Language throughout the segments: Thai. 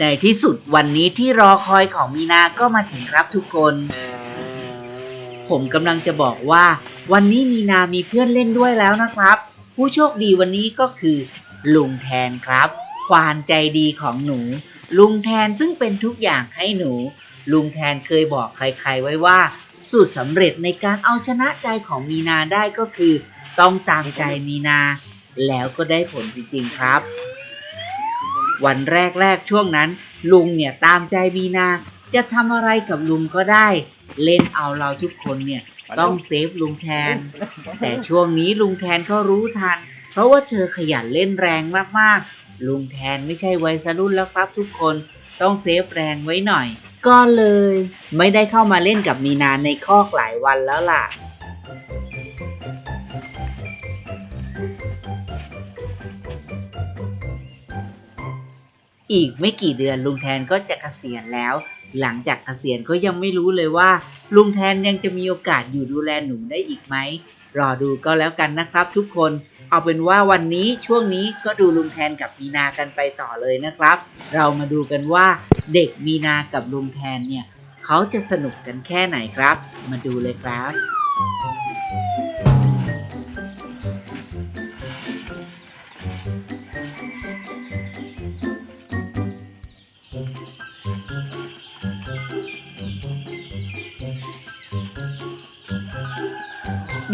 ในที่สุดวันนี้ที่รอคอยของมีนาก็มาถึงครับทุกคน ผมกำลังจะบอกว่า วันนี้มีนามีเพื่อนเล่นด้วยแล้วนะครับ ผู้โชคดีวันนี้ก็คือ ลุงแทนครับ ควานใจดีของหนู ลุงแทนซึ่งเป็นทุกอย่างให้หนู ลุงแทนเคยบอกใครๆไว้ว่า สูตรสำเร็จในการเอาชนะใจของมีนาได้ก็คือ ต้องตามใจมีนา แล้วก็ได้ผลจริงๆครับ วันแรกๆช่วงนั้น ลุงเนี่ยตามใจมีนา จะทำอะไรกับลุงก็ได้ เล่นเอาเราทุกคนเนี่ยต้องเซฟลุงแทน แต่ช่วงนี้ลุงแทนก็รู้ทัน เพราะว่าเธอขยันเล่นแรงมากๆ ลุงแทนไม่ใช่วัยรุ่นแล้วครับทุกคนต้องเซฟแรงไว้หน่อย ก็เลย ไม่ได้เข้ามาเล่นกับมีนาในคอกหลายวันแล้วล่ะ อีกไม่กี่เดือนลุงแทนก็จะเกษียณแล้ว หลังจากเกษียณก็ยังไม่รู้เลยว่า ลุงแทนยังจะมีโอกาสอยู่ดูแลหนูได้อีกไหมรอดูก็แล้วกันนะครับ ทุกคน เอาเป็นว่าวันนี้ช่วงนี้ก็ดูลุงแทนกับมีนากันไปต่อเลยนะครับ เรามาดูกันว่าเด็กมีนากับลุงแทนเนี่ยเขาจะสนุกกันแค่ไหนครับ มาดูเลยครับ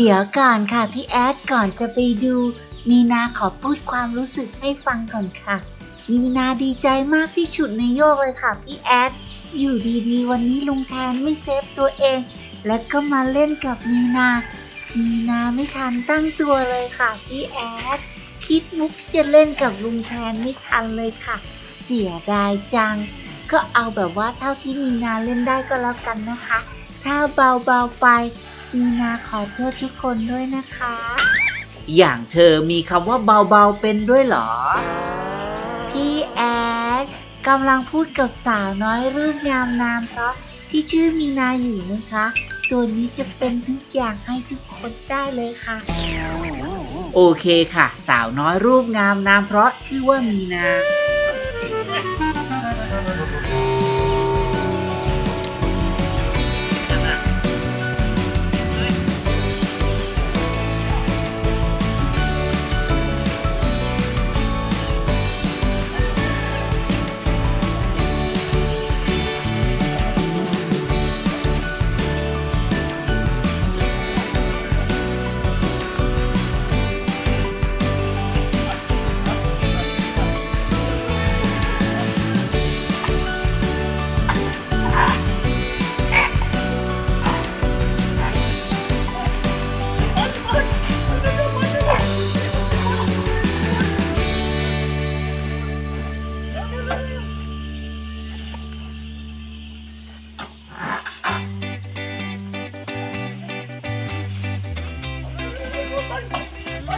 เดี๋ยวก่อนค่ะพี่แอดก่อนจะไปดูมีนาขอพูดความรู้สึกให้ฟังก่อนค่ะมีนาดีใจมากที่สุดในโยกเลยค่ะพี่แอด อยู่ดีๆ วันนี้ลุงแทนไม่เซฟตัวเอง และก็มาเล่นกับมีนามีนาไม่ทันตั้งตัวเลยค่ะพี่แอด คิดมุกที่จะเล่นกับลุงแทนไม่ทันเลยค่ะ เสียดายจัง ก็เอาแบบว่าเท่าที่มีนาเล่นได้ก็แล้วกันนะคะ ถ้าเบาๆไป มีนาขอโทษทุกคนด้วยนะคะ อย่างเธอมีคำว่าเบาๆเป็นด้วยเหรอ พี่แอดกำลังพูดกับสาวน้อยรื่นงามนามเพราะที่ชื่อมีนาอยู่นะคะ ตัวนี้จะเป็นทุกอย่างให้ทุกคนได้เลยค่ะ โอเคค่ะ สาวน้อยรูปงามนามเพราะชื่อว่ามีนา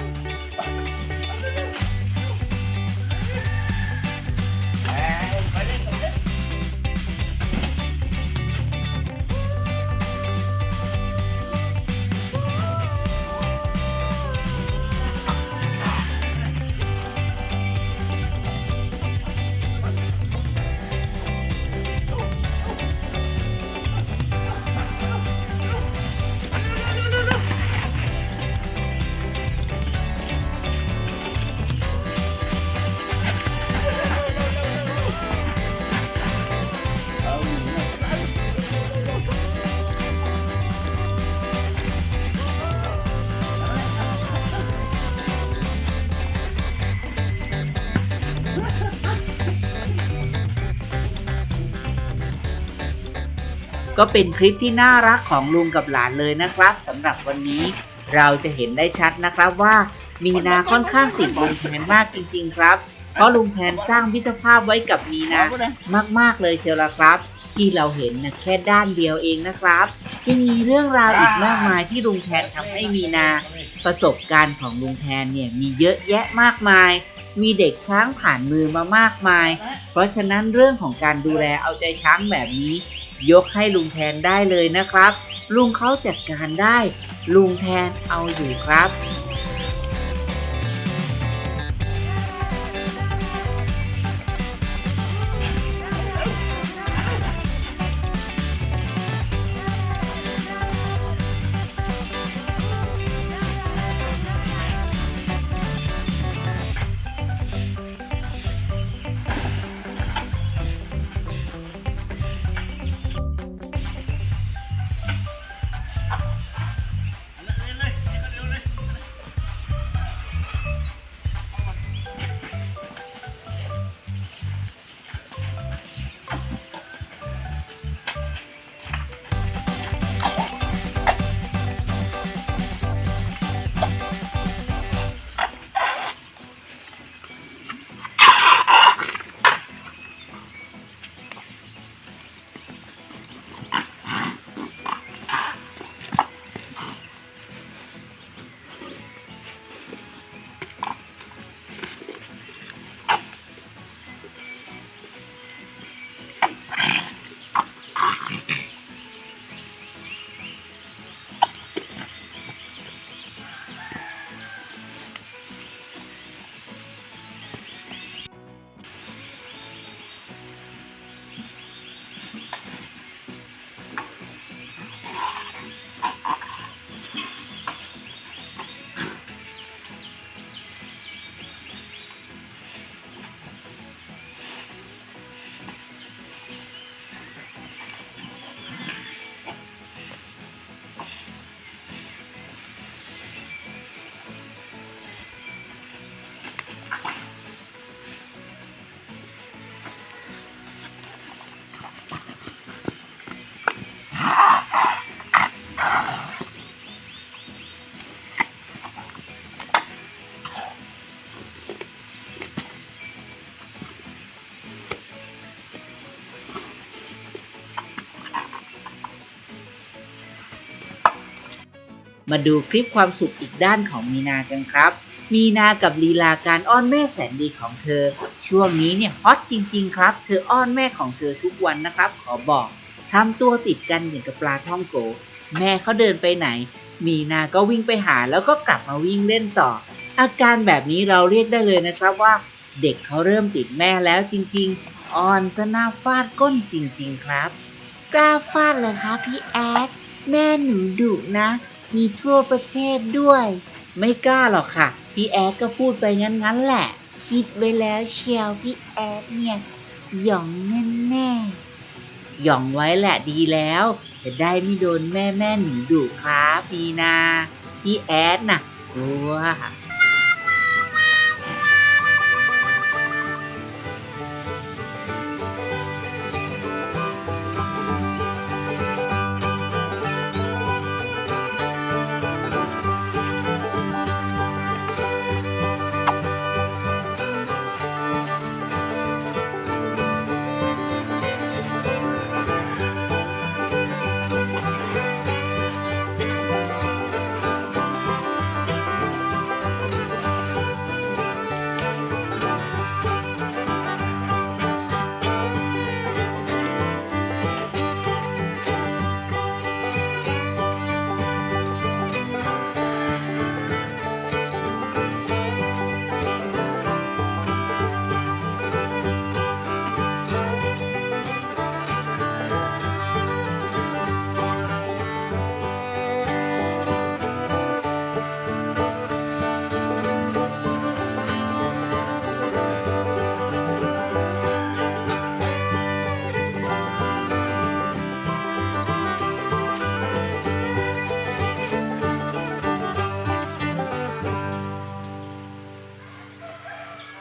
Bye. ก็เป็นคลิปที่น่ารักของลุงกับหลานเลยนะครับสำหรับวันนี้เราจะเห็นได้ชัดนะครับว่า มีนาค่อนข้างติดลุงแพนมากจริง ๆ ครับ เพราะลุงแพนสร้างมิตรภาพไว้กับมีนามากๆเลยเชียวละครับ ที่เราเห็นนะแค่ด้านเดียวเองนะครับยังมีเรื่องราวอีกมากมายที่ลุงแทนทำให้มีนา ประสบการณ์ของลุงแทนเนี่ยมีเยอะแยะมากมายมีเด็กช้างผ่านมือมามากมาย เพราะฉะนั้นเรื่องของการดูแลเอาใจช้างแบบนี้ ยกให้ลุงแทนได้เลยนะครับ ลุงเขาจัดการได้ ลุงแทนเอาอยู่ครับ มาดูคลิปความสุขอีกด้านของมีนากันครับ มีนากับลีลาการอ้อนแม่แสนดีของเธอ ช่วงนี้เนี่ยฮอตจริง ๆ ครับ เธออ้อนแม่ของเธอทุกวันนะครับ ขอบอกทำตัวติดกันอย่างกับปลาท่องโก แม่เขาเดินไปไหน มีนาก็วิ่งไปหาแล้วก็กลับมาวิ่งเล่นต่อ อาการแบบนี้เราเรียกได้เลยนะครับว่า เด็กเขาเริ่มติดแม่แล้วจริง ๆอ่อนสนาฟาดก้นจริง ๆ ครับ กล้าฟาดเหรอคะพี่แอดแม่หนูดุนะ มีทั่วประเทศด้วย ไม่กล้าหรอกค่ะ พี่แอดก็พูดไปงั้นๆแหละ คิดไว้แล้วเชียวพี่แอดเนี่ย หย่องแน่แน่หย่องไว้แหละดีแล้ว จะได้ไม่โดนแม่แม่หนูดุครับปีนา พี่แอดน่ะกลัว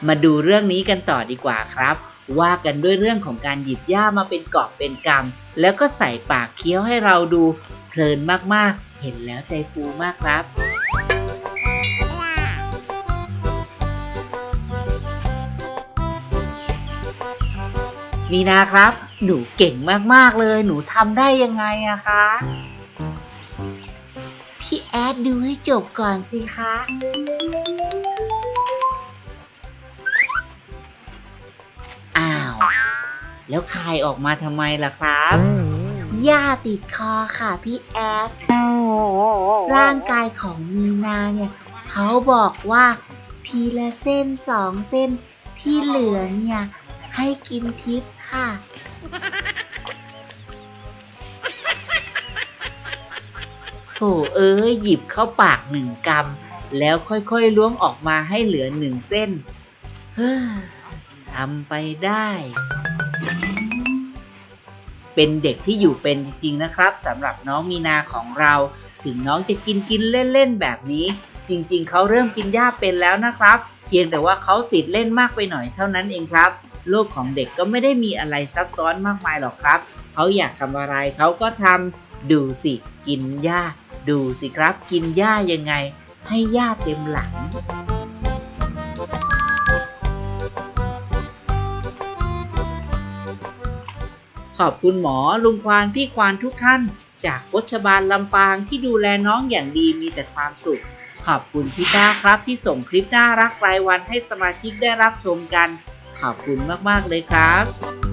มาดูเรื่องนี้กันต่อดีกว่าครับ ว่ากันด้วยเรื่องของการหยิบหญ้ามาเป็นกอบเป็นกำแล้วก็ใส่ปากเคี้ยวให้เราดู เพลินมากๆ เห็นแล้วใจฟูมากครับมีนาครับ หนูเก่งมากๆเลย หนูทำได้ยังไงอะคะ พี่แอดดูให้จบก่อนสิคะ แล้วคายออกมาทำไมล่ะครับหญ้าติดคอค่ะพี่แอดร่างกายของมีนาเนี่ยเขาบอกว่าทีละเส้นสองเส้นที่เหลือเนี่ยให้กินทิพย์ค่ะ โถเอ้ยหยิบเข้าปากหนึ่งกำแล้วค่อยๆล้วงออกมาให้เหลือหนึ่งเส้น เฮ้อทำไปได้ เป็นเด็กที่อยู่เป็นจริงๆนะครับสำหรับน้องมีนาของเรา ถึงน้องจะกินกินเล่นๆแบบนี้ จริงๆ เขาเริ่มกินหญ้าเป็นแล้วนะครับ เพียงแต่ว่าเขาติดเล่นมากไปหน่อยเท่านั้นเองครับโลกของเด็กก็ไม่ได้มีอะไรซับซ้อนมากมายหรอกครับ เขาอยากทำอะไรเขาก็ทำดูสิ กินหญ้า ดูสิครับ กินหญ้ายังไง ให้หญ้าเต็มหลัง ขอบคุณหมอลุงควานพี่ควานทุกท่าน จากโคชบาลลำปางที่ดูแลน้องอย่างดีมีแต่ความสุข ขอบคุณพี่ต้าครับที่ส่งคลิปน่ารักรายวันให้สมาชิกได้รับชมกัน ขอบคุณมากๆเลยครับ